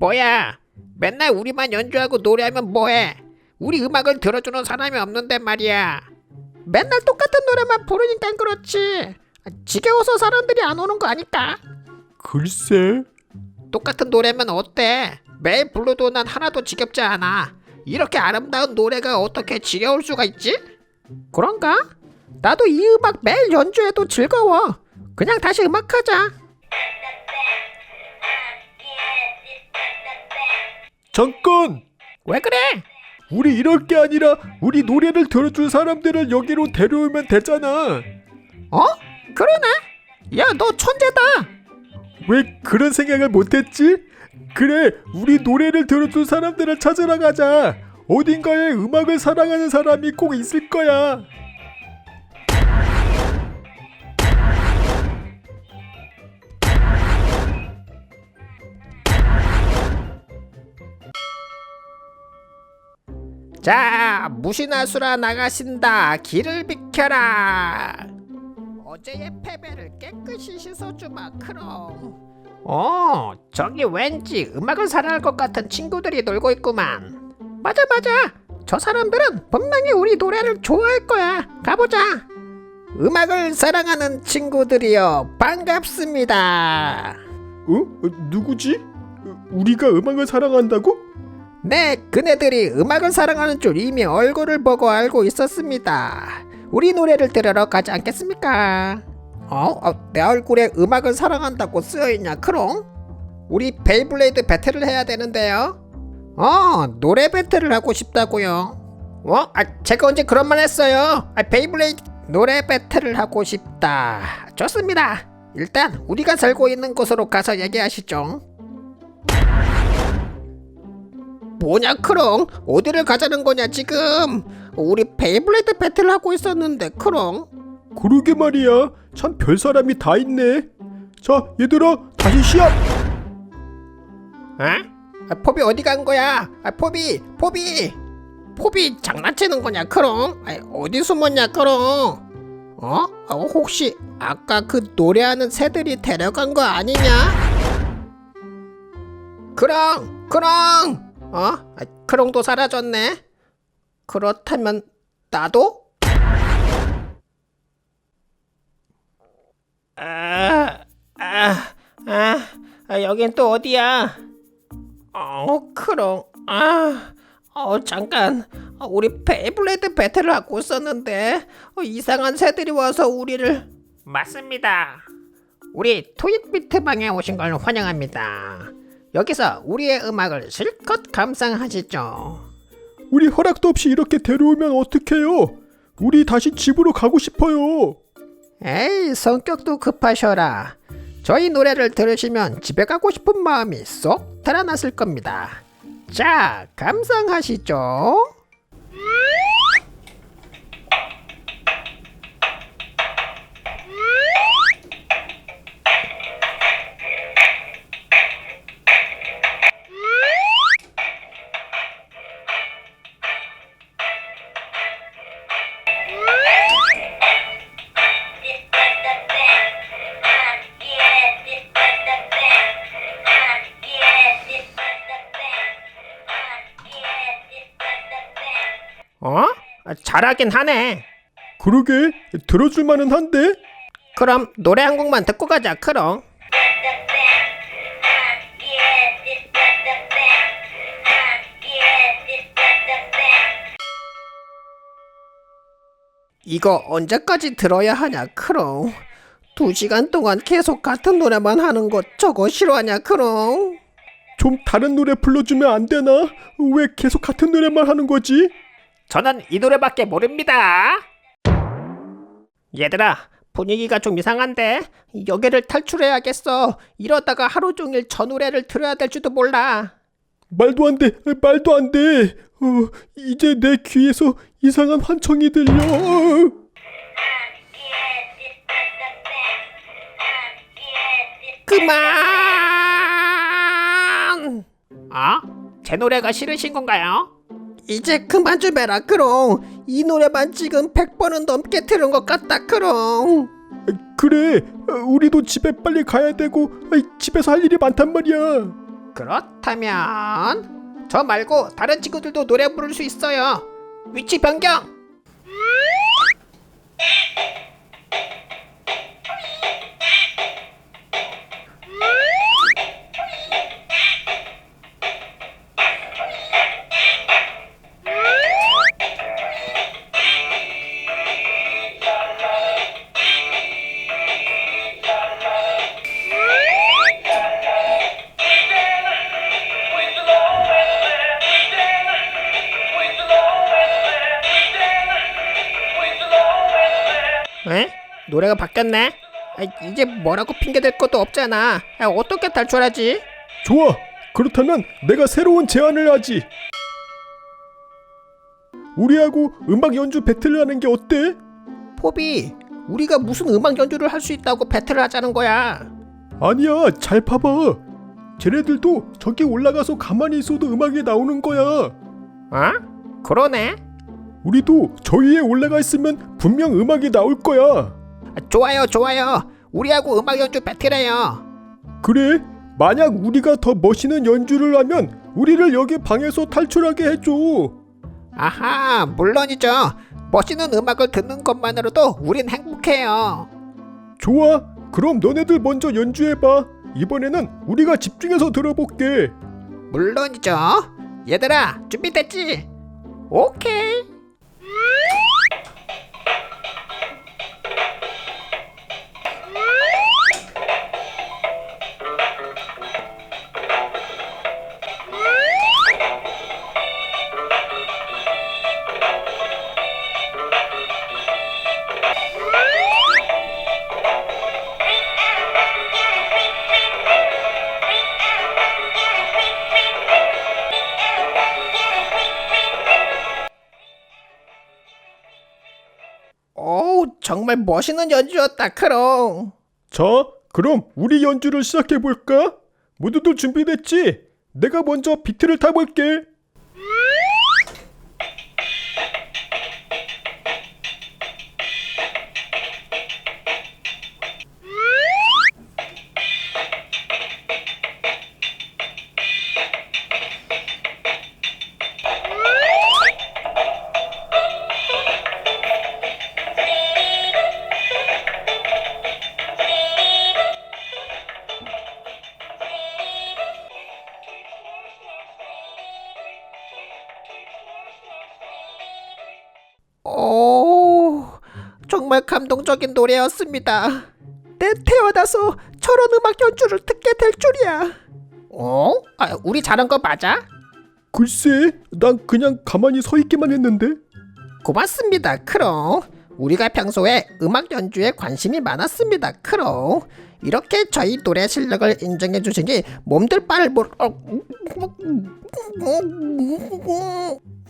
뭐야? 맨날 우리만 연주하고 노래하면 뭐해? 우리 음악을 들어주는 사람이 없는데 말이야. 맨날 똑같은 노래만 부르니까 그렇지. 지겨워서 사람들이 안 오는 거 아닐까? 글쎄. 똑같은 노래면 어때? 매일 불러도 난 하나도 지겹지 않아. 이렇게 아름다운 노래가 어떻게 지겨울 수가 있지? 그런가? 나도 이 음악 매일 연주해도 즐거워. 그냥 다시 음악하자. 잠깐. 왜 그래? 우리 이럴 게 아니라 우리 노래를 들어줄 사람들을 여기로 데려오면 되잖아. 어? 그러네. 야, 너 천재다. 왜 그런 생각을 못했지? 그래, 우리 노래를 들어줄 사람들을 찾으러 가자. 어딘가에 음악을 사랑하는 사람이 꼭 있을 거야. 자, 무신하수라 나가신다. 길을 비켜라. 어제의 패배를 깨끗이 씻어주마, 크롱. 어, 저기 왠지 음악을 사랑할 것 같은 친구들이 놀고 있구만. 맞아, 맞아. 저 사람들은 분명히 우리 노래를 좋아할 거야. 가보자. 음악을 사랑하는 친구들이여, 반갑습니다. 어? 어, 누구지? 어, 우리가 음악을 사랑한다고? 네, 그네들이 음악을 사랑하는 줄 이미 얼굴을 보고 알고 있었습니다. 우리 노래를 들으러 가지 않겠습니까? 어? 어, 내 얼굴에 음악을 사랑한다고 쓰여있냐, 크롱? 우리 베이블레이드 배틀을 해야 되는데요. 어, 노래 배틀을 하고 싶다고요. 어? 아, 제가 언제 그런 말 했어요? 아, 베이블레이드 노래 배틀을 하고 싶다. 좋습니다. 일단 우리가 살고 있는 곳으로 가서 얘기하시죠. 뭐냐 크롱 어디를 가자는 거냐 지금 우리 베이블레이드 배틀 하고 있었는데 크롱 그러게 말이야. 참 별 사람이 다 있네. 자, 얘들아, 다시 시합. 어? 아, 포비 어디 간 거야 아, 포비 포비 포비 장난치는 거냐 크롱 아, 어디 숨었냐 크롱 어? 어 혹시 아까 그 노래하는 새들이 데려간 거 아니냐 크롱 크롱 어? 아, 크롱도 사라졌네 그렇다면 나도? 아, 아, 아, 아 여긴 또 어디야? 어, 크롱, 아, 어, 잠깐, 어, 우리 베이블레이드 배틀을 하고 있었는데 어, 이상한 새들이 와서 우리를 맞습니다. 우리 트윗비트 방에 오신 걸 환영합니다. 여기서 우리의 음악을 실컷 감상하시죠. 우리 허락도 없이 이렇게 데려오면 어떡해요? 우리 다시 집으로 가고 싶어요. 에이 성격도 급하셔라 저희 노래를 들으시면 집에 가고 싶은 마음이 쏙 달아났을 겁니다 자 감상하시죠 잘하긴 하네 그러게, 들어줄 만은 한데? 그럼 노래 한 곡만 듣고 가자 크롱. 이거 언제까지 들어야 하냐 크롱 두 시간 동안 계속 같은 노래만 하는 거 저거 싫어하냐 크롱 좀 다른 노래 불러주면 안 되나? 왜 계속 같은 노래만 하는 거지? 저는 이 노래밖에 모릅니다. 얘들아, 분위기가 좀 이상한데 여기를 탈출해야겠어. 이러다가 하루 종일 저 노래를 들어야 될지도 몰라. 말도 안 돼, 말도 안 돼. 어, 이제 내 귀에서 이상한 환청이 들려. 어. 그만! 아? 제 노래가 싫으신 건가요? 이제 그만 좀 해라, 크롱. 이 노래만 지금 100번은 넘게 들은 것 같다, 크롱. 그래, 어, 우리도 집에 빨리 가야 되고 아, 집에서 할 일이 많단 말이야. 그렇다면 저 말고 다른 친구들도 노래 부를 수 있어요. 위치 변경. 노래가 바뀌었네. 아, 이제 뭐라고 핑계댈 것도 없잖아. 아, 어떻게 탈출하지? 좋아. 그렇다면 내가 새로운 제안을 하지. 우리하고 음악 연주 배틀을 하는 게 어때? 포비, 우리가 무슨 음악 연주를 할 수 있다고 배틀을 하자는 거야? 아니야, 잘 봐봐. 쟤네들도 저기 올라가서 가만히 있어도 음악이 나오는 거야. 어? 그러네. 우리도 저 위에 올라가 있으면 분명 음악이 나올 거야. 아, 좋아요, 좋아요. 우리하고 음악 연주 배틀해요. 그래? 만약 우리가 더 멋있는 연주를 하면 우리를 여기 방에서 탈출하게 해줘. 아하, 물론이죠. 멋있는 음악을 듣는 것만으로도 우린 행복해요. 좋아. 그럼 너네들 먼저 연주해봐. 이번에는 우리가 집중해서 들어볼게. 물론이죠. 얘들아, 준비됐지? 오케이. 오, 정말 멋있는 연주였다, 크롱. 자, 그럼 우리 연주를 시작해 볼까? 모두들 준비됐지? 내가 먼저 비트를 타볼게. 정말 감동적인 노래였습니다. 내 태어나서 저런 음악 연주를 듣게 될 줄이야. 어? 아, 우리 잘한 거 맞아? 글쎄, 난 그냥 가만히 서 있기만 했는데. 고맙습니다, 크롱. 우리가 평소에 음악 연주에 관심이 많았습니다, 크롱. 이렇게 저희 노래 실력을 인정해 주시니 몸들 바를 못. 어,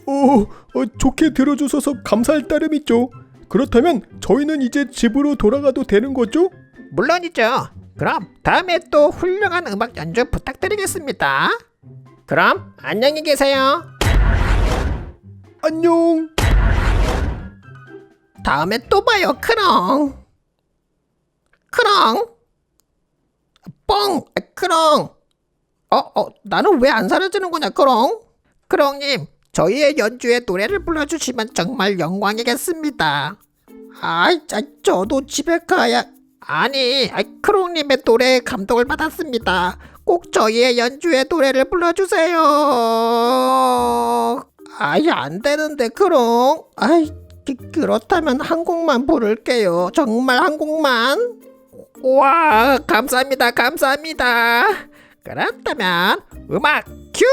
어, 어, 좋게 들어주셔서 감사할 따름이죠. 그렇다면 저희는 이제 집으로 돌아가도 되는 거죠? 물론이죠. 그럼 다음에 또 훌륭한 음악 연주 부탁드리겠습니다. 그럼 안녕히 계세요. 안녕. 다음에 또 봐요, 크롱. 크롱. 뻥, 아, 크롱. 어, 어, 나는 왜 안 사라지는 거냐, 크롱? 크롱님, 저희의 연주에 노래를 불러주시면 정말 영광이겠습니다. 아이, 자, 저도 집에 가야. 아니, 아이, 크롱님의 노래에 감동을 받았습니다. 꼭 저희의 연주에 노래를 불러주세요. 아이, 안 되는데, 크롱. 아이, 그- 그렇다면 한 곡만 부를게요. 정말 한 곡만. 와, 감사합니다. 감사합니다. 그렇다면 음악 큐.